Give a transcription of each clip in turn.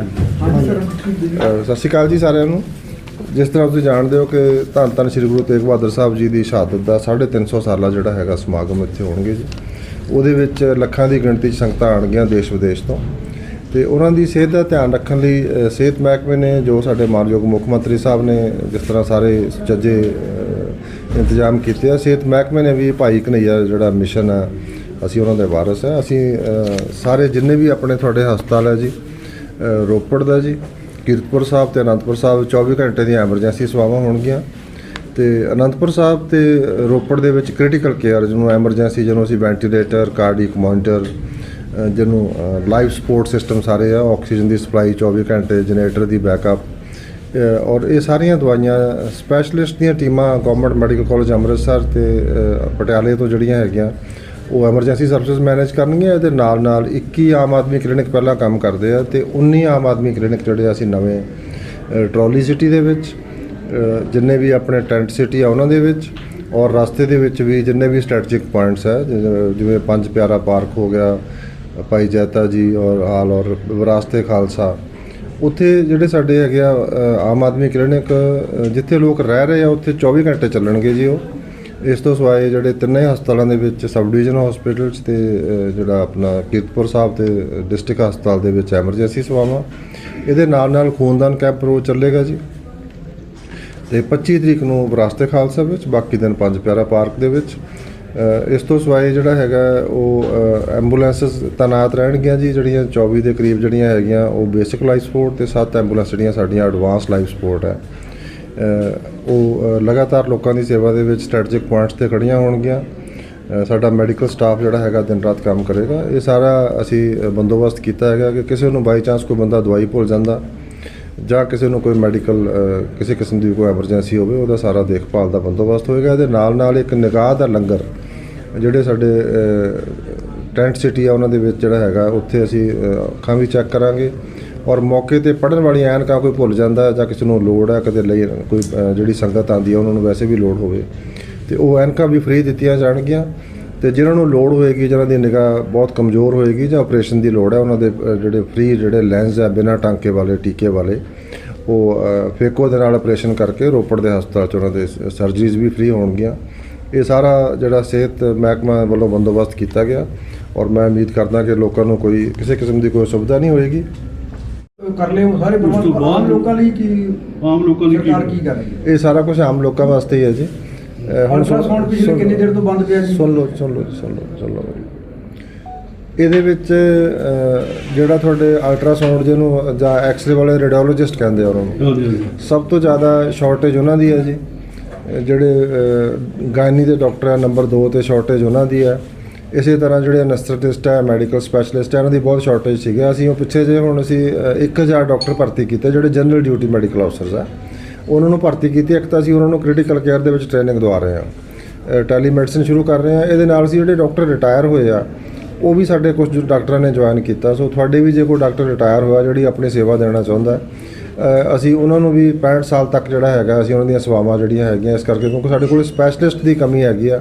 ਅਹ ਸਤਿ ਸ਼੍ਰੀ ਅਕਾਲ ਜੀ ਸਾਰਿਆਂ ਨੂੰ। ਜਿਸ ਤਰ੍ਹਾਂ ਤੁਸੀਂ ਜਾਣਦੇ ਹੋ ਕਿ ਧੰਨ ਧੰਨ ਸ੍ਰੀ ਗੁਰੂ ਤੇਗ ਬਹਾਦਰ ਸਾਹਿਬ ਜੀ ਦੀ ਸ਼ਹਾਦਤ ਦਾ 350 ਸਾਲਾ ਜਿਹੜਾ ਹੈਗਾ ਸਮਾਗਮ ਇੱਥੇ ਹੋਣਗੇ ਜੀ। ਉਹਦੇ ਵਿੱਚ ਲੱਖਾਂ ਦੀ ਗਿਣਤੀ 'ਚ ਸੰਗਤਾਂ ਆਣਗੀਆਂ ਦੇਸ਼ ਵਿਦੇਸ਼ ਤੋਂ। ਤੇ ਉਹਨਾਂ ਦੀ ਸਿਹਤ ਦਾ ਧਿਆਨ ਰੱਖਣ ਲਈ ਅਹ ਸਿਹਤ ਮਹਿਕਮੇ ਨੇ ਜੋ ਸਾਡੇ ਮਾਨਯੋਗ ਮੁੱਖ ਮੰਤਰੀ ਸਾਹਿਬ ਨੇ ਜਿਸ ਤਰ੍ਹਾਂ ਸਾਰੇ ਸੁਚੱਜੇ ਇੰਤਜ਼ਾਮ ਕੀਤੇ ਆ ਸਿਹਤ ਮਹਿਕਮੇ ਨੇ ਵੀ ਭਾਈ ਕਨਈਆ ਜਿਹੜਾ ਮਿਸ਼ਨ ਹੈ ਅਸੀਂ ਉਹਨਾਂ ਦੇ ਵਾਰਸ ਹੈ ਅਸੀਂ ਅਹ, ਸਾਰੇ ਜਿੰਨੇ ਵੀ ਆਪਣੇ ਤੁਹਾਡੇ ਹਸਪਤਾਲ ਹੈ ਜੀ ਰੋਪੜ ਦਾ ਜੀ, ਕੀਰਤਪੁਰ ਸਾਹਿਬ ਤੇ ਅਨੰਦਪੁਰ ਸਾਹਿਬ 24 ਘੰਟੇ ਦੀਆਂ ਐਮਰਜੈਂਸੀ ਸੇਵਾਵਾਂ ਹੋਣਗੀਆਂ। ਤੇ ਅਨੰਦਪੁਰ ਸਾਹਿਬ ਤੇ ਰੋਪੜ ਦੇ ਵਿੱਚ ਕ੍ਰਿਟੀਕਲ ਕੇਅਰ ਜਿਹਨੂੰ ਐਮਰਜੈਂਸੀ ਜਿਹਨੂੰ ਅਸੀਂ ਵੈਂਟੀਲੇਟਰ ਕਾਰਡੀਕ ਮੋਨੀਟਰ ਜਿਹਨੂੰ ਲਾਈਫ ਸਪੋਰਟ ਸਿਸਟਮ ਸਾਰੇ ਆ ਆਕਸੀਜਨ ਦੀ ਸਪਲਾਈ 24 ਘੰਟੇ, ਜਨਰੇਟਰ ਦੀ ਬੈਕਅਪ ਔਰ ਇਹ ਸਾਰੀਆਂ ਦਵਾਈਆਂ ਸਪੈਸ਼ਲਿਸਟ ਦੀਆਂ ਟੀਮਾਂ ਗਵਰਨਮੈਂਟ ਮੈਡੀਕਲ ਕਾਲਜ ਅੰਮ੍ਰਿਤਸਰ ਤੇ ਪਟਿਆਲੇ ਤੋਂ ਜਿਹੜੀਆਂ ਹੈਗੀਆਂ ਉਹ ਐਮਰਜੈਂਸੀ ਸਰਵਿਸਿਜ਼ ਮੈਨੇਜ ਕਰਨਗੀਆਂ ਇਹਦੇ ਨਾਲ ਨਾਲ 21 ਆਮ ਆਦਮੀ ਕਲੀਨਿਕ ਪਹਿਲਾਂ ਕੰਮ ਕਰਦੇ ਆ ਤੇ 19 ਆਮ ਆਦਮੀ ਕਲੀਨਿਕ ਜਿਹੜੇ ਅਸੀਂ ਨਵੇਂ ਅ, ਟਰੋਲੀ ਸਿਟੀ ਦੇ ਵਿੱਚ ਜਿੰਨੇ ਵੀ ਆਪਣੇ ਟੈਂਟ ਸਿਟੀ ਆ ਉਹਨਾਂ ਦੇ ਵਿੱਚ ਔਰ ਰਸਤੇ ਦੇ ਵਿੱਚ ਵੀ ਜਿੰਨੇ ਵੀ ਸਟ੍ਰੈਟਜਿਕ ਪੁਆਇੰਟਸ ਹੈ ਜਿ- ਜਿਵੇਂ ਪੰਜ ਪਿਆਰਾ ਪਾਰਕ ਹੋ ਗਿਆ ਭਾਈ ਜੈਤਾ ਜੀ ਔਰ ਹਾਲ ਔਰ ਵਿਰਾਸਤੇ ਖਾਲਸਾ। ਉੱਥੇ ਜਿਹੜੇ ਸਾਡੇ ਹੈਗੇ ਆ ਆਮ ਆਦਮੀ ਕਲੀਨਿਕ ਜਿੱਥੇ ਲੋਕ ਰਹਿ ਰਹੇ ਆ ਉੱਥੇ 24 ਘੰਟੇ ਚੱਲਣਗੇ ਜੀ ਉਹ। ਇਸ ਤੋਂ ਸਿਵਾਏ ਜਿਹੜੇ ਤਿੰਨੇ ਹਸਪਤਾਲਾਂ ਦੇ ਵਿੱਚ ਸਬ ਡਿਵੀਜ਼ਨ ਹਸਪੀਟਲ 'ਚ ਤੇ ਅ, ਜਿਹੜਾ ਆਪਣਾ ਕੀਰਤਪੁਰ ਸਾਹਿਬ ਤੇ ਡਿਸਟ੍ਰਿਕਟ ਹਸਪਤਾਲ ਦੇ ਵਿੱਚ ਐਮਰਜੈਂਸੀ ਸੇਵਾਵਾਂ ਇਹਦੇ ਨਾਲ ਨਾਲ ਖੂਨਦਾਨ ਕੈਂਪ ਰੋਜ਼ ਚੱਲੇਗਾ ਜੀ। ਤੇ 25 ਤਰੀਕ ਨੂੰ ਵਿਰਾਸਤ ਖਾਲਸਾ ਵਿੱਚ ਬਾਕੀ ਦਿਨ ਪੰਜ ਪਿਆਰਾ ਪਾਰਕ ਦੇ ਵਿੱਚ। ਅ, ਇਸ ਤੋਂ ਸਿਵਾਏ ਜਿਹੜਾ ਹੈਗਾ ਉਹ ਅ, ਐਂਬੂਲੈਂਸਸ ਤੈਨਾਤ ਰਹਿਣਗੀਆਂ ਜੀ ਜਿਹੜੀਆਂ 24 ਦੇ ਕਰੀਬ ਜਿਹੜੀਆਂ ਹੈਗੀਆਂ ਉਹ ਬੇਸਿਕ ਲਾਈਫ ਸਪੋਰਟ ਤੇ 7 ਐਂਬੂਲੈਂਸ ਜਿਹੜੀਆਂ ਸਾਡੀਆਂ ਐਡਵਾਂਸ ਲਾਈਫ ਸਪੋਰਟ ਹੈ। ਉਹ ਲਗਾਤਾਰ ਲੋਕਾਂ ਦੀ ਸੇਵਾ ਦੇ ਵਿੱਚ ਸਟ੍ਰੈਟਜਿਕ ਪੁਆਇੰਟਸ ਤੇ ਖੜੀਆਂ ਹੋਣਗੀਆਂ। ਸਾਡਾ ਮੈਡੀਕਲ ਸਟਾਫ ਜਿਹੜਾ ਹੈਗਾ ਦਿਨ ਰਾਤ ਕੰਮ ਕਰੇਗਾ। ਇਹ ਸਾਰਾ ਅਸੀਂ ਬੰਦੋਬਸਤ ਕੀਤਾ ਹੈਗਾ ਕਿ ਕਿਸੇ ਨੂੰ ਬਾਈ ਚਾਂਸ ਕੋਈ ਬੰਦਾ ਦਵਾਈ ਭੁੱਲ ਜਾਂਦਾ ਜਾਂ ਕਿਸੇ ਨੂੰ ਕੋਈ ਮੈਡੀਕਲ ਕਿਸੇ ਕਿਸਮ ਦੀ ਕੋਈ ਐਮਰਜੈਂਸੀ ਹੋਵੇ, ਉਹਦਾ ਸਾਰਾ ਦੇਖਭਾਲ ਦਾ ਬੰਦੋਬਸਤ ਹੋਏਗਾ। ਇਹਦੇ ਨਾਲ ਨਾਲ ਇੱਕ ਨਿਗਾਹ ਦਾ ਲੰਗਰ, ਜਿਹੜੇ ਸਾਡੇ ਟੈਂਟ ਸਿਟੀ ਆ, ਉਹਨਾਂ ਦੇ ਵਿੱਚ ਜਿਹੜਾ ਹੈਗਾ, ਉੱਥੇ ਅਸੀਂ ਅੱਖਾਂ ਵੀ ਚੈੱਕ ਕਰਾਂਗੇ। ਔਰ ਮੌਕੇ ਤੇ ਪੜਨ ਵਾਲੀਆਂ ਐਨਕਾਂ ਕੋਈ ਭੁੱਲ ਜਾਂਦਾ ਜਾਂ ਕਿਸੇ ਨੂੰ ਲੋੜ ਹੈ ਕਦੇ ਲਈ ਕੋਈ ਅ, ਜਿਹੜੀ ਸੰਗਤ ਆਉਂਦੀ ਹੈ ਉਹਨਾਂ ਨੂੰ ਵੈਸੇ ਵੀ ਲੋੜ ਹੋਵੇ। ਤੇ ਉਹ ਐਨਕਾਂ ਵੀ ਫ੍ਰੀ ਦਿੱਤੀਆਂ ਜਾਣਗੀਆਂ। ਤੇ ਜਿਨ੍ਹਾਂ ਨੂੰ ਲੋੜ ਹੋਏਗੀ ਜਿਨ੍ਹਾਂ ਦੀ ਨਿਗਾਹ ਬਹੁਤ ਕਮਜ਼ੋਰ ਹੋਏਗੀ ਜਾਂ ਆਪਰੇਸ਼ਨ ਦੀ ਲੋੜ ਹੈ ਉਹਨਾਂ ਦੇ ਅ, ਜਿਹੜੇ ਫ੍ਰੀ ਜਿਹੜੇ ਲੈਂਸ ਹੈ ਬਿਨਾਂ ਟਾਂਕੇ ਵਾਲੇ ਟੀਕੇ ਵਾਲੇ ਉਹ ਅ, ਫੇਕੋ ਦੇ ਨਾਲ ਆਪਰੇਸ਼ਨ ਕਰਕੇ ਰੋਪੜ ਦੇ ਹਸਪਤਾਲ 'ਚ ਉਹਨਾਂ ਦੇ ਸਰਜਰੀਜ਼ ਵੀ ਫ੍ਰੀ ਹੋਣਗੀਆਂ। ਇਹ ਸਾਰਾ ਜਿਹੜਾ ਸਿਹਤ ਮਹਿਕਮਾ ਵੱਲੋਂ ਬੰਦੋਬਸਤ ਕੀਤਾ ਗਿਆ। ਔਰ ਮੈਂ ਉਮੀਦ ਕਰਦਾ ਕਿ ਲੋਕਾਂ ਨੂੰ ਕੋਈ ਕਿਸੇ ਕਿਸਮ ਦੀ ਕੋਈ ਸੁਵਿਧਾ ਨਹੀਂ ਹੋਏਗੀ। ਕਰ ਲਿਓ ਸਾਰੇ ਉਸ ਤੋਂ ਪ੍ਰਬੰਧ ਆਮ ਬਾਅਦ- ਲੋਕਾਂ ਲਈ ਕੀ ਆਮ ਲੋਕਾਂ ਲਈ ਕੀ ਸਰਕਾਰ ਕੀ ਕਰ ਰਹੀ ਹੈ? ਇਹ ਸਾਰਾ ਕੁਝ ਆਮ ਲੋਕਾਂ ਵਾਸਤੇ ਹੀ ਹੈ ਜੀ। ਅ, ਸੁਣ- ਅਲਟਰਾਸਾਊਂਡ ਪਿਛਲੇ ਕਿੰਨੀ ਦੇਰ ਤੋਂ ਬੰਦ ਪਿਆ ਜੀ? ਸੁਣ ਲਓ ਸੁਣ ਲਓ ਜੀ, ਸੁਣ ਲਓ ਸੁਣ ਲਓ। ਇਹਦੇ ਵਿੱਚ ਜਿਹੜਾ ਤੁਹਾਡੇ ਅਲਟਰਾਸਾਊਂਡ ਜਿਹਨੂੰ ਜਾਂ ਐਕਸ-ਰੇ ਵਾਲੇ ਰੇਡੀਓਲੋਜਿਸਟ ਕਹਿੰਦੇ ਆ ਉਹਨਾਂ ਨੂੰ। ਹਾਂਜੀ ਹਾਂਜੀ। ਸਭ ਤੋਂ ਜ਼ਿਆਦਾ ਸ਼ਾਰਟੇਜ ਉਹਨਾਂ ਦੀ ਹੈ ਜੀ। ਜਿਹੜੇ ਗਾਇਨੀ ਦੇ ਡਾਕਟਰ ਆ ਨੰਬਰ 2 ਤੇ ਸ਼ਾਰਟੇਜ ਉਹਨਾਂ ਦੀ ਹੈ। ਇਸੇ ਤਰ੍ਹਾਂ ਜਿਹੜੇ ਅਨਸਥੈਟਿਸਟ ਹੈ ਮੈਡੀਕਲ ਸਪੈਸ਼ਲਿਸਟ ਹੈ ਇਹਨਾਂ ਦੀ ਬਹੁਤ ਸ਼ਾਰਟੇਜ ਸੀਗਾ। ਅਸੀਂ ਉਹ ਪਿੱਛੇ ਜੇ ਹੁਣ ਅਸੀਂ ਅ, 1000 ਡਾਕਟਰ ਭਰਤੀ ਕੀਤੇ ਜਿਹੜੇ ਜਨਰਲ ਡਿਊਟੀ ਮੈਡੀਕਲ ਅਫਸਰਸ ਆ। ਉਹਨਾਂ ਨੂੰ ਭਰਤੀ ਕੀਤੀ ਇੱਕ ਤਾਂ ਅਸੀਂ ਉਹਨਾਂ ਨੂੰ ਕ੍ਰਿਟੀਕਲ ਕੇਅਰ ਦੇ ਵਿੱਚ ਟ੍ਰੇਨਿੰਗ ਦਵਾ ਰਹੇ ਹਾਂ। ਟੈਲੀਮੈਡੀਸਨ ਸ਼ੁਰੂ ਕਰ ਰਹੇ ਹਾਂ। ਇਹਦੇ ਨਾਲ ਅਸੀਂ ਜਿਹੜੇ ਡਾਕਟਰ ਰਿਟਾਇਰ ਹੋਏ ਆ ਉਹ ਵੀ ਸਾਡੇ ਕੁਝ ਜੋ ਡਾਕਟਰਾਂ ਨੇ ਜੁਆਇਨ ਕੀਤਾ। ਸੋ ਤੁਹਾਡੇ ਵੀ ਜੇ ਕੋਈ ਡਾਕਟਰ ਰਿਟਾਇਰ ਹੋਇਆ ਜਿਹੜੀ ਆਪਣੀ ਸੇਵਾ ਦੇਣਾ ਚਾਹੁੰਦਾ ਅਸੀਂ ਉਹਨਾਂ ਨੂੰ ਵੀ 65 ਸਾਲ ਤੱਕ ਜਿਹੜਾ ਹੈਗਾ ਅਸੀਂ ਉਹਨਾਂ ਦੀਆਂ ਸੇਵਾਵਾਂ ਜਿਹੜੀਆਂ ਹੈਗੀਆਂ ਇਸ ਕਰਕੇ ਕਿਉਂਕਿ ਸਾਡੇ ਕੋਲ ਸਪੈਸ਼ਲਿਸਟ ਦੀ ਕਮੀ ਹੈਗੀ ਆ।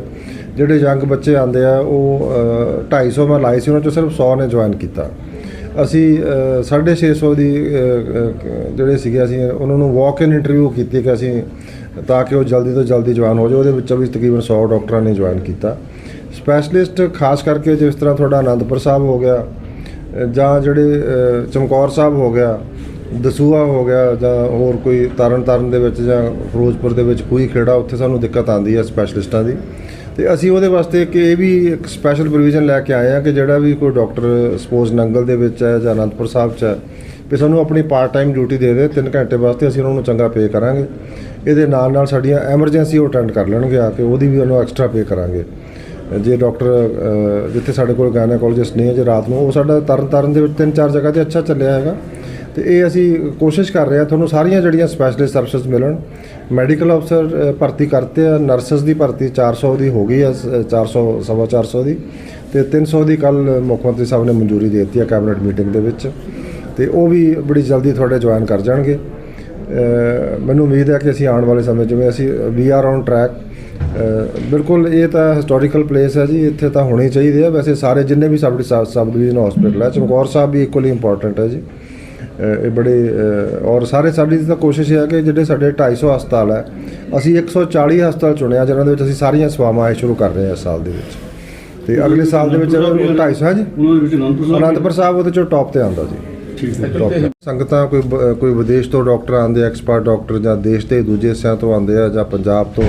ਜਿਹੜੇ ਯੰਗ ਬੱਚੇ ਆਉਂਦੇ ਆ ਉਹ ਅ, 250 ਮੈਂ ਲਾਈ ਸੀ ਉਹਨਾਂ ਚੋਂ ਸਿਰਫ 100 ਨੇ ਜੁਆਇਨ ਕੀਤਾ। ਅਸੀਂ ਅ, 650 ਦੀ ਜਿਹੜੇ ਸੀਗੇ ਅਸੀਂ ਉਹਨਾਂ ਨੂੰ ਵਾਕ ਇਨ ਇੰਟਰਵਿਊ ਕੀਤੀ ਕਿ ਅਸੀਂ ਤਾਂ ਕਿ ਉਹ ਜਲਦੀ ਤੋਂ ਜਲਦੀ ਜੁਆਇਨ ਹੋ ਜਾਵੇ ਉਹਦੇ ਵਿੱਚੋਂ ਵੀ ਤਕਰੀਬਨ 100 ਡਾਕਟਰਾਂ ਨੇ ਜੁਆਇਨ ਕੀਤਾ। ਸਪੈਸ਼ਲਿਸਟ ਖਾਸ ਕਰਕੇ ਜਿਸ ਤਰ੍ਹਾਂ ਤੁਹਾਡਾ ਆਨੰਦਪੁਰ ਸਾਹਿਬ ਹੋ ਗਿਆ ਜਾਂ ਜਿਹੜੇ ਚਮਕੌਰ ਸਾਹਿਬ ਹੋ ਗਿਆ ਦਸੂਆ ਹੋ ਗਿਆ ਜਾਂ ਹੋਰ ਕੋਈ ਤਰਨ ਤਾਰਨ ਦੇ ਵਿੱਚ ਜਾਂ ਫਿਰੋਜ਼ਪੁਰ ਦੇ ਵਿੱਚ ਕੋਈ ਖੇੜਾ ਉੱਥੇ ਸਾਨੂੰ ਦਿੱਕਤ ਆਉਂਦੀ ਹੈ ਸਪੈਸ਼ਲਿਸਟਾਂ ਦੀ। ਤੇ ਅਸੀਂ ਉਹਦੇ ਵਾਸਤੇ ਕਿ ਇਹ ਵੀ ਇੱਕ ਸਪੈਸ਼ਲ ਪ੍ਰੋਵੀਜ਼ਨ ਲੈ ਕੇ ਆਏ ਆ ਕਿ ਜਿਹੜਾ ਵੀ ਕੋਈ ਡਾਕਟਰ ਸਪੋਜ਼ ਨੰਗਲ ਦੇ ਵਿੱਚ ਹੈ ਜਾਂ ਅਨੰਦਪੁਰ ਸਾਹਿਬ 'ਚ ਹੈ, ਵੀ ਸਾਨੂੰ ਆਪਣੀ ਪਾਰਟ ਟਾਈਮ ਡਿਊਟੀ ਦੇ ਦੇ 3 ਘੰਟੇ ਵਾਸਤੇ ਅਸੀਂ ਉਹਨਾਂ ਨੂੰ ਚੰਗਾ ਪੇ ਕਰਾਂਗੇ। ਇਹਦੇ ਨਾਲ ਨਾਲ ਸਾਡੀਆਂ ਐਮਰਜੈਂਸੀ ਉਹ ਅਟੈਂਡ ਕਰ ਲੈਣਗੇ ਆ ਕੇ, ਉਹਦੀ ਵੀ ਉਹਨੂੰ ਐਕਸਟਰਾ ਪੇ ਕਰਾਂਗੇ। ਜੇ ਡਾਕਟਰ ਜਿੱਥੇ ਸਾਡੇ ਕੋਲ ਗਾਇਨੋਕੋਲੋਜਿਸਟ ਨਹੀਂ ਹੈ ਜੇ ਰਾਤ ਨੂੰ, ਉਹ ਸਾਡਾ ਤਰਨ ਤਾਰਨ ਦੇ ਵਿੱਚ ਤਿੰਨ ਚਾਰ ਜਗ੍ਹਾ ਤੇ ਅੱਛਾ ਚੱਲਿਆ ਹੈਗਾ। ਤੇ ਇਹ ਅਸੀਂ ਕੋਸ਼ਿਸ਼ ਕਰ ਰਹੇ ਹਾਂ, ਤੁਹਾਨੂੰ ਸਾਰੀਆਂ ਜਿਹੜੀਆਂ ਸਪੈਸ਼ਲਿਸਟ ਸਰਵਿਸਿਜ਼ ਮਿਲਣ ਮੈਡੀਕਲ ਅਫਸਰ ਭਰਤੀ ਕਰਤੇ ਆ ਨਰਸਸ ਦੀ ਭਰਤੀ 400 ਦੀ ਹੋ ਗਈ ਆ, ਸ- 400 ਸਵਾ 400 ਦੀ, ਤੇ 300 ਦੀ ਕੱਲ ਮੁੱਖ ਮੰਤਰੀ ਸਾਹਿਬ ਨੇ ਮਨਜ਼ੂਰੀ ਦੇ ਦਿੱਤੀ ਆ ਕੈਬਨਿਟ ਮੀਟਿੰਗ ਦੇ ਵਿੱਚ, ਤੇ ਉਹ ਵੀ ਬੜੀ ਜਲਦੀ ਤੁਹਾਡੇ ਜੁਆਇਨ ਕਰ ਜਾਣਗੇ। ਮੈਨੂੰ ਉਮੀਦ ਹੈ ਕਿ ਅਸੀਂ ਆਉਣ ਵਾਲੇ ਸਮੇਂ ਜਿਵੇਂ ਅਸੀਂ ਵੀ ਆਰ ਔਨ ਟਰੈਕ ਬਿਲਕੁਲ ਇਹ ਤਾਂ ਹਿਸਟੋਰੀਕਲ ਪਲੇਸ ਹੈ ਜੀ, ਇੱਥੇ ਤਾਂ ਹੋਣੀ ਚਾਹੀਦੀ ਹੈ, ਵੈਸੇ ਸਾਰੇ ਜਿੰਨੇ ਵੀ ਸਬ ਸਬ ਡਿਵੀਜ਼ਨ ਹਸਪੀਟਲ ਹੈ, ਚਮਕੌਰ ਸਾਹਿਬ ਵੀ ਇਕੁਅਲੀ ਇੰਪੋਰਟੈਂਟ ਹੈ ਜੀ। ਇਹ ਬੜੇ ਔਰ ਸਾਰੇ ਸਾਡੀ ਤਾਂ ਕੋਸ਼ਿਸ਼ ਹੈ ਕਿ ਜਿਹੜੇ ਸਾਡੇ 250 ਹਸਪਤਾਲ ਹੈ ਅਸੀਂ 140 ਹਸਪਤਾਲ ਚੁਣਿਆ ਜਿਨ੍ਹਾਂ ਦੇ ਵਿੱਚ ਅਸੀਂ ਸਾਰੀਆਂ ਸੇਵਾਵਾਂ ਆਏ ਸ਼ੁਰੂ ਕਰ ਰਹੇ ਹਾਂ ਇਸ ਸਾਲ ਦੇ ਵਿੱਚ। ਤੇ ਅਗਲੇ ਸਾਲ ਦੇ ਵਿੱਚ 250 ਹੈ ਜੀ ਉਹਨਾਂ ਦੇ ਵਿੱਚ ਅਨੰਦਪੁਰ ਸਾਹਿਬ ਉਹਦੇ ਚੋਂ ਟੌਪ ਤੇ ਆਉਂਦਾ ਜੀ। ਸੰਗਤਾਂ ਕੋਈ ਕੋਈ ਵਿਦੇਸ਼ ਤੋਂ ਡਾਕਟਰ ਆਉਂਦੇ ਐਕਸਪਰਟ ਡਾਕਟਰ ਜਾਂ ਦੇਸ਼ ਦੇ ਦੂਜੇ ਹਿੱਸਿਆਂ ਤੋਂ ਆਉਂਦੇ ਆ ਜਾਂ ਪੰਜਾਬ ਤੋਂ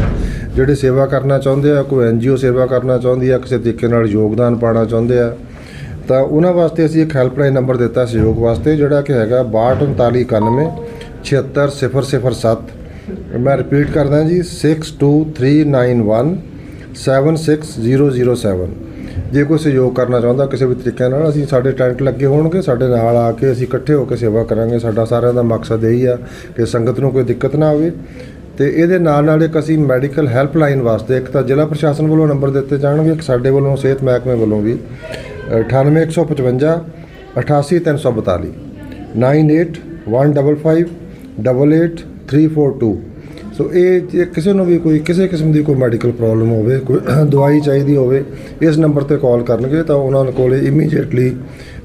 ਜਿਹੜੇ ਸੇਵਾ ਕਰਨਾ ਚਾਹੁੰਦੇ ਆ ਕੋਈ ਐਨਜੀਓ ਸੇਵਾ ਕਰਨਾ ਚਾਹੁੰਦੀ ਆ ਕਿਸੇ ਤਰੀਕੇ ਨਾਲ ਯੋਗਦਾਨ ਪਾਉਣਾ ਚਾਹੁੰਦੇ ਆ ਤਾਂ ਉਹਨਾਂ ਵਾਸਤੇ ਅਸੀਂ ਇੱਕ ਹੈਲਪਲਾਈਨ ਨੰਬਰ ਦਿੱਤਾ ਸਹਿਯੋਗ ਵਾਸਤੇ, ਜਿਹੜਾ ਕਿ ਹੈਗਾ 623991 76007 ਮੈਂ ਰਿਪੀਟ ਕਰਦਾ ਜੀ 62391 76007 ਜੇ ਕੋਈ ਸਹਿਯੋਗ ਕਰਨਾ ਚਾਹੁੰਦਾ ਕਿਸੇ ਵੀ ਤਰੀਕੇ ਨਾਲ, ਅਸੀਂ ਸਾਡੇ ਟੈਂਟ ਲੱਗੇ ਹੋਣਗੇ, ਸਾਡੇ ਨਾਲ ਆ ਕੇ ਅਸੀਂ ਇਕੱਠੇ ਹੋ ਕੇ ਸੇਵਾ ਕਰਾਂਗੇ। ਸਾਡਾ ਸਾਰਿਆਂ ਦਾ ਮਕਸਦ ਇਹੀ ਆ ਕਿ ਸੰਗਤ ਨੂੰ ਕੋਈ ਦਿੱਕਤ ਨਾ ਆਵੇ। ਤੇ ਇਹਦੇ ਨਾਲ ਨਾਲ ਇੱਕ ਅਸੀਂ ਮੈਡੀਕਲ ਹੈਲਪਲਾਈਨ ਵਾਸਤੇ ਇੱਕ ਤਾਂ ਜ਼ਿਲ੍ਹਾ ਪ੍ਰਸ਼ਾਸਨ ਵੱਲੋਂ ਨੰਬਰ ਦਿੱਤੇ ਜਾਣਗੇ, ਇੱਕ ਸਾਡੇ ਵੱਲੋਂ, ਸਿਹਤ ਮਹਿਕਮੇ ਵੱਲੋਂ ਵੀ। 98155 88342 9815588342 ਸੋ ਇਹ ਜੇ ਕਿਸੇ ਨੂੰ ਵੀ ਕੋਈ, ਕਿਸੇ ਕਿਸਮ ਦੀ ਕੋਈ ਮੈਡੀਕਲ ਪ੍ਰੋਬਲਮ ਹੋਵੇ, ਕੋਈ ਦਵਾਈ ਚਾਹੀਦੀ ਹੋਵੇ, ਇਸ ਨੰਬਰ ਤੇ ਕਾਲ ਕਰਨਗੇ ਤਾਂ ਉਹਨਾਂ ਕੋਲੇ ਇਮੀਡੀਏਟਲੀ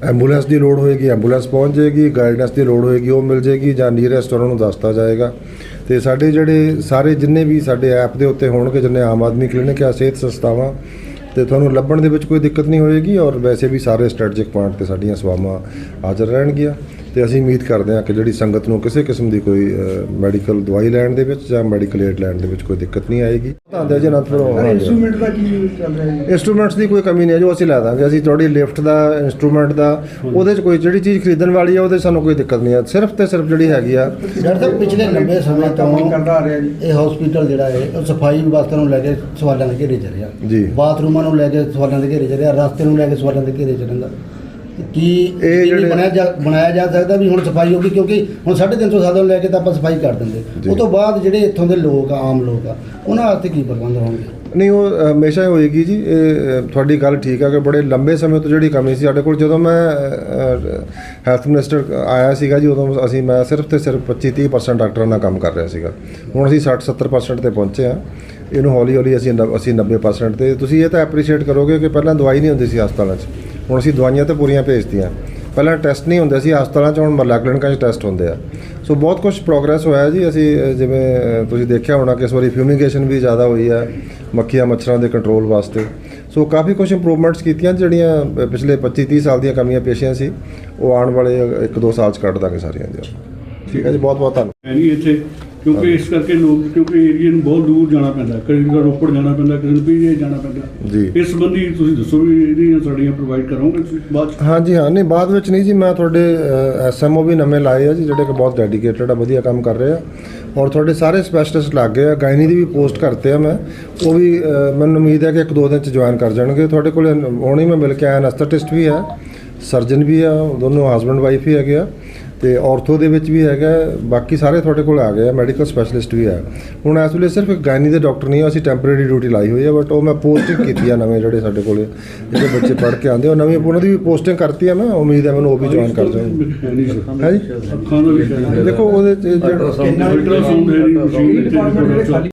ਐਂਬੂਲੈਂਸ ਦੀ ਲੋੜ ਹੋਏਗੀ ਐਂਬੂਲੈਂਸ ਪਹੁੰਚ ਜਾਏਗੀ ਗਾਈਡੈਂਸ ਦੀ ਲੋੜ ਹੋਏਗੀ, ਉਹ ਮਿਲ ਜਾਏਗੀ ਜਾਂ ਨੀਅਰੈਸਟ ਉਹਨਾਂ ਨੂੰ ਦੱਸਤਾ ਜਾਏਗਾ। ਤੇ ਸਾਡੇ ਜਿਹੜੇ ਸਾਰੇ ਜਿੰਨੇ ਵੀ ਸਾਡੇ ਐਪ ਦੇ ਉੱਤੇ ਹੋਣਗੇ, ਜਿੰਨੇ ਆਮ ਆਦਮੀ ਕਲੀਨਿਕ ਆ, ਸਿਹਤ ਸੰਸਥਾਵਾਂ ਤੇ ਤੁਹਾਨੂੰ ਲੱਭਣ ਦੇ ਵਿੱਚ ਕੋਈ ਦਿੱਕਤ ਨਹੀਂ ਹੋਏਗੀ ਔਰ ਵੈਸੇ ਵੀ ਸਾਰੇ ਸਟ੍ਰੈਟਜਿਕ ਪੁਆਇੰਟ ਤੇ ਸਾਡੀਆਂ ਸੇਵਾਵਾਂ ਹਾਜ਼ਰ ਰਹਿਣਗੀਆਂ। ਤੇ ਅਸੀਂ ਉਮੀਦ ਕਰਦੇ ਹਾਂ ਕਿ ਜਿਹੜੀ ਸੰਗਤ ਨੂੰ ਕਿਸੇ ਕਿਸਮ ਦੀ ਕੋਈ ਮੈਡੀਕਲ ਦਵਾਈ ਲੈਣ ਦੇ ਵਿੱਚ ਜਾਂ ਮੈਡੀਕਲ ਏਡ ਲੈਣ ਦੇ ਵਿੱਚ ਕੋਈ ਦਿੱਕਤ ਨਹੀਂ ਆਏਗੀ। ਧੰਦੇ ਜੀ ਅਨੰਦਪੁਰ ਇੰਸਟਰੂਮੈਂਟ ਦਾ ਕੀ ਚੱਲ ਰਿਹਾ ਜੀ? ਇੰਸਟਰੂਮੈਂਟਸ ਦੀ ਕੋਈ ਕਮੀ ਨਹੀਂ ਹੈ ਜੋ ਅਸੀਂ ਲੈ ਦਾਂਗੇ। ਅਸੀਂ ਤੁਹਾਡੀ ਲਿਫਟ ਦਾ ਇੰਸਟਰੂਮੈਂਟ ਦਾ ਉਹਦੇ 'ਚ ਕੋਈ ਜਿਹੜੀ ਚੀਜ਼ ਖਰੀਦਣ ਵਾਲੀ ਹੈ ਉਹਦੇ ਸਾਨੂੰ ਕੋਈ ਦਿੱਕਤ ਨਹੀਂ ਹੈ। ਸਿਰਫ ਤੇ ਸਿਰਫ ਜਿਹੜੀ ਹੈਗੀ ਆ ਡਾਕਟਰ ਸਾਹਿਬ ਪਿਛਲੇ ਲੰਬੇ ਸਮੇਂ ਤੋਂ ਕਰਦਾ ਆ ਰਿਹਾ ਜੀ। ਇਹ ਹਸਪੀਟਲ ਜਿਹੜਾ ਹੈ ਉਹ ਸਫ਼ਾਈ ਵਿਵਸਥਾ ਨੂੰ ਲੈ ਕੇ ਸਵਾਲਾਂ ਦੇ ਘੇਰੇ 'ਚ ਰਿਹਾ। ਜੀ। ਬਾਥਰੂਮਾਂ ਨੂੰ ਲੈ ਕੇ ਸਵਾਲਾਂ ਦੇ ਘੇਰੇ 'ਚ ਰਿਹਾ ਰਸਤੇ ਨੂੰ ਲੈ ਕੇ ਸਵਾਲਾਂ ਦੇ ਘੇਰੇ 'ਚ ਰਹਿੰਦਾ। ਕੀ ਇਹ ਇਹ ਜਿਹੜੇ- ਬਣਾਇਆ ਜਾ ਬਣਾਇਆ ਜਾ ਸਕਦਾ ਵੀ ਹੁਣ ਸਫ਼ਾਈ ਹੋਗੀ ਕਿਉਂਕਿ ਹੁਣ 350 ਸਾਲਾਂ ਨੂੰ ਲੈ ਕੇ ਤਾਂ ਆਪਾਂ ਸਫ਼ਾਈ ਕਰ ਦਿੰਦੇ। ਜੀ। ਉਹ ਤੋਂ ਬਾਅਦ ਜਿਹੜੇ ਇੱਥੋਂ ਦੇ ਲੋਕ ਆ ਆਮ ਲੋਕ ਆ ਉਹਨਾਂ ਵਾਸਤੇ ਕੀ ਪ੍ਰਬੰਧ ਹੋਣਗੇ? ਨਹੀਂ ਉਹ ਅ, ਹਮੇਸ਼ਾ ਹੀ ਹੋਏਗੀ ਜੀ। ਇਹ ਅ, ਤੁਹਾਡੀ ਗੱਲ ਠੀਕ ਹੈ ਕਿ ਬੜੇ ਲੰਬੇ ਸਮੇਂ ਤੋਂ ਜਿਹੜੀ ਕਮੀ ਸੀ ਸਾਡੇ ਕੋਲ ਜਦੋਂ ਮੈਂ ਹੈਲਥ ਮਿਨਿਸਟਰ ਆਇਆ ਸੀਗਾ ਜੀ ਉਦੋਂ ਅਸੀਂ ਮੈਂ ਸਿਰਫ ਤੇ ਸਿਰਫ 25-30% ਡਾਕਟਰਾਂ ਨਾਲ ਕੰਮ ਕਰ ਰਿਹਾ ਸੀਗਾ। ਹੁਣ ਅਸੀਂ 60-70% ਤੇ ਪਹੁੰਚੇ ਆ ਇਹਨੂੰ ਹੌਲੀ ਹੌਲੀ ਅਸੀਂ ਨਵ- ਅਸੀਂ 90% ਤੇ ਤੁਸੀਂ ਇਹ ਤਾਂ ਐਪਰੀਸ਼ੀਏਟ ਕਰੋਗੇ ਕਿ ਪਹਿਲਾਂ ਦਵਾਈ ਨਹੀਂ ਹੁੰਦੀ ਸੀ ਹਸਪਤਾਲਾਂ 'ਚ। ਹੁਣ ਅਸੀਂ ਦਵਾਈਆਂ ਤਾਂ ਪੂਰੀਆਂ ਭੇਜਤੀਆਂ। ਪਹਿਲਾਂ ਟੈਸਟ ਨਹੀਂ ਹੁੰਦੇ ਸੀ, ਹਸਪਤਾਲਾਂ 'ਚ ਹੁਣ ਮਹੱਲਾ ਕਲੀਨਿਕਾਂ 'ਚ ਟੈਸਟ ਹੁੰਦੇ ਆ। ਸੋ ਬਹੁਤ ਕੁਝ ਪ੍ਰੋਗਰੈਸ ਹੋਇਆ ਜੀ, ਅਸੀਂ ਜਿਵੇਂ ਤੁਸੀਂ ਦੇਖਿਆ ਹੋਣਾ ਕਿ ਇਸ ਵਾਰੀ ਫਿਊਮੀਗੇਸ਼ਨ ਵੀ ਜ਼ਿਆਦਾ ਹੋਈ ਹੈ ਮੱਖੀਆਂ ਮੱਛਰਾਂ ਦੇ ਕੰਟਰੋਲ ਵਾਸਤੇ। ਸੋ ਕਾਫੀ ਕੁਝ ਇੰਪਰੂਵਮੈਂਟਸ ਕੀਤੀਆਂ ਜਿਹੜੀਆਂ ਪਿਛਲੇ 25 30 ਸਾਲ ਦੀਆਂ ਕਮੀਆਂ ਪੇਸ਼ੀਆਂ ਸੀ, ਉਹ ਆਉਣ ਵਾਲੇ 1-2 ਸਾਲ 'ਚ ਕੱਢ ਦਾਂਗੇ ਸਾਰੀਆਂ ਦੀਆਂ। ਠੀਕ ਹੈ ਜੀ ਬਹੁਤ ਬਹੁਤ ਧੰਨਵਾਦ। ਨਹੀਂ, ਇੱਥੇ ਕਿਉਂਕਿ ਇਸ ਕਰਕੇ ਲੋਕ ਕਿਉਂਕਿ ਏਰੀਆ ਨੂੰ ਬਹੁਤ ਦੂਰ ਜਾਣਾ ਪੈਂਦਾ ਕਈ ਵਾਰ ਰੋਪੜ ਜਾਣਾ ਪੈਂਦਾ ਕਿਸੇ ਨੂੰ ਪੀਜੀਆਈ ਜਾਣਾ ਪੈਂਦਾ। ਇਸ ਸੰਬੰਧੀ ਤੁਸੀਂ ਦੱਸੋ ਵੀ ਇਹਦੀਆਂ ਸਾਡੀਆਂ ਪ੍ਰੋਵਾਈਡ ਕਰੋਗੇ ਤੁਸੀਂ ਬਾਅਦ? ਹਾਂਜੀ ਹਾਂ। ਨਹੀਂ ਬਾਅਦ ਵਿੱਚ ਨਹੀਂ ਜੀ ਮੈਂ ਤੁਹਾਡੇ ਐਸਐਮਓ ਵੀ ਨਵੇਂ ਲਾਏ ਆ ਜੀ ਜਿਹੜੇ ਕਿ ਬਹੁਤ ਡੈਡੀਕੇਟਡ ਆ ਵਧੀਆ ਕੰਮ ਕਰ ਰਹੇ ਆ। ਔਰ ਤੁਹਾਡੇ ਸਾਰੇ ਸਪੈਸ਼ਲਿਸਟ ਲੱਗ ਗਏ ਆ। ਗਾਇਨੀ ਦੀ ਵੀ ਪੋਸਟ ਕਰਤੇ ਆ ਮੈਂ। ਉਹ ਵੀ ਮੈਨੂੰ ਉਮੀਦ ਹੈ ਕਿ ਇੱਕ ਦੋ ਦਿਨ ਚ ਜੁਆਇਨ ਕਰ ਜਾਣਗੇ। ਤੁਹਾਡੇ ਕੋਲ ਹੁਣੇ ਮੈਂ ਮਿਲ ਕੇ ਆਇਆ ਐਨਸਥੈਟਿਸਟ ਵੀ ਹੈ ਸਰਜਨ ਵੀ ਆ ਦੋਨੋਂ ਹਸਬੰਡ ਵਾਈਫ ਹੀ ਹੈਗੇ ਆ। ਤੇ ਆਰਥੋ ਦੇ ਵਿੱਚ ਵੀ ਹੈਗਾ ਬਾਕੀ ਸਾਰੇ ਤੁਹਾਡੇ ਕੋਲ ਆ ਗਏ ਆ ਮੈਡੀਕਲ ਸਪੈਸ਼ਲਿਸਟ ਵੀ ਹੈ ਹੁਣ ਇਸ ਵੇਲੇ ਸਿਰਫ ਇੱਕ ਗਾਇਨੀ ਦੇ ਡਾਕਟਰ ਨਹੀਂ ਆ ਅਸੀਂ ਟੈਂਪਰੇਰੀ ਡਿਊਟੀ ਲਾਈ ਹੋਈ ਹੈ ਬਟ ਉਹ ਮੈਂ ਪੋਸਟਿੰਗ ਕੀਤੀ ਆ ਨਵੇਂ ਜਿਹੜੇ ਸਾਡੇ ਕੋਲੇ ਜਿਹੜੇ ਬੱਚੇ ਪੜ੍ਹ ਕੇ ਆਉਂਦੇ ਉਹ ਨਵੀਂ ਉਹਨਾਂ ਦੀ ਵੀ ਪੋਸਟਿੰਗ ਕਰਤੀ ਆ ਮੈਂ ਉਮੀਦ ਹੈ ਮੈਨੂੰ ਉਹ ਵੀ ਜੁਆਇਨ ਕਰ ਜਾਣਗੇ। ਹੈ ਜੀ। ਦੇਖੋ ਉਹਦੇ 'ਚ ਜਿਹੜਾ